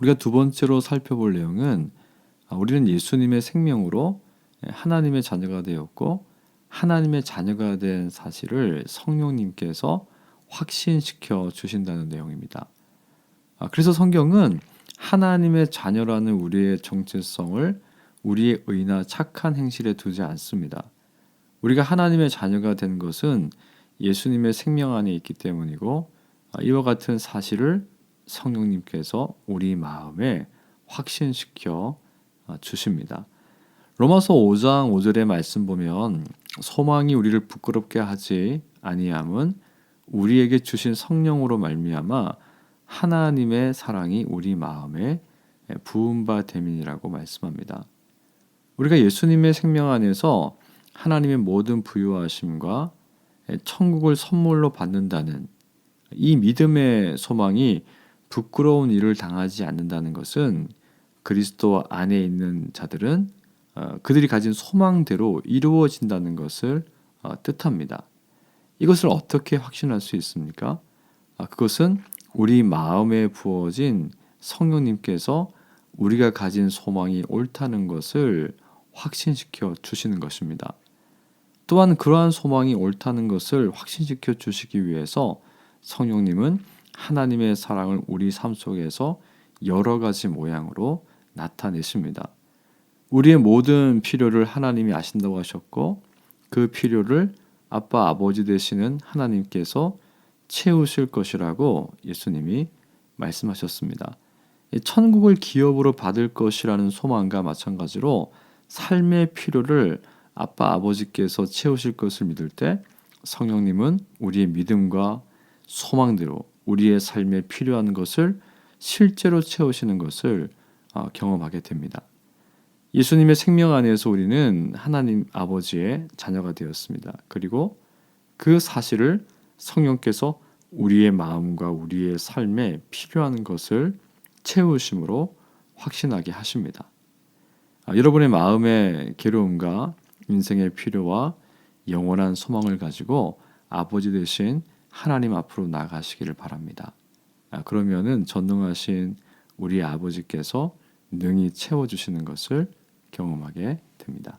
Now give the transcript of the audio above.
우리가 두 번째로 살펴볼 내용은 아, 우리는 예수님의 생명으로 하나님의 자녀가 되었고 하나님의 자녀가 된 사실을 성령님께서 확신시켜 주신다는 내용입니다. 아, 그래서 성경은 하나님의 자녀라는 우리의 정체성을 우리의 의나 착한 행실에 두지 않습니다. 우리가 하나님의 자녀가 된 것은 예수님의 생명 안에 있기 때문이고 아, 이와 같은 사실을 성령님께서 우리 마음에 확신시켜 아, 주십니다. 로마서 5장 5절의 말씀 보면 소망이 우리를 부끄럽게 하지 아니함은 우리에게 주신 성령으로 말미암아 하나님의 사랑이 우리 마음에 부은 바 됨이라고 말씀합니다. 우리가 예수님의 생명 안에서 하나님의 모든 부유하심과 천국을 선물로 받는다는 이 믿음의 소망이 부끄러운 일을 당하지 않는다는 것은 그리스도 안에 있는 자들은 어, 그들이 가진 소망대로 이루어진다는 것을 어, 뜻합니다. 이것을 어떻게 확신할 수 있습니까? 아, 그것은 우리 마음에 부어진 성령님께서 우리가 가진 소망이 옳다는 것을 확신시켜 주시는 것입니다. 또한 그러한 소망이 옳다는 것을 확신시켜 주시기 위해서 성령님은 하나님의 사랑을 우리 삶 속에서 여러 가지 모양으로 나타내십니다. 우리의 모든 필요를 하나님이 아신다고 하셨고 그 필요를 아빠 아버지 되시는 하나님께서 채우실 것이라고 예수님이 말씀하셨습니다. 천국을 기업으로 받을 것이라는 소망과 마찬가지로 삶의 필요를 아빠 아버지께서 채우실 것을 믿을 때 성령님은 우리의 믿음과 소망대로 우리의 삶에 필요한 것을 실제로 채우시는 것을 어, 경험하게 됩니다. 예수님의 생명 안에서 우리는 하나님 아버지의 자녀가 되었습니다. 그리고 그 사실을 성령께서 우리의 마음과 우리의 삶에 필요한 것을 채우심으로 확신하게 하십니다. 아, 여러분의 마음의 괴로움과 인생의 필요와 영원한 소망을 가지고 아버지 되신 하나님 앞으로 나가시기를 바랍니다. 아, 그러면은 전능하신 우리 아버지께서 능히 채워주시는 것을 경험하게 됩니다.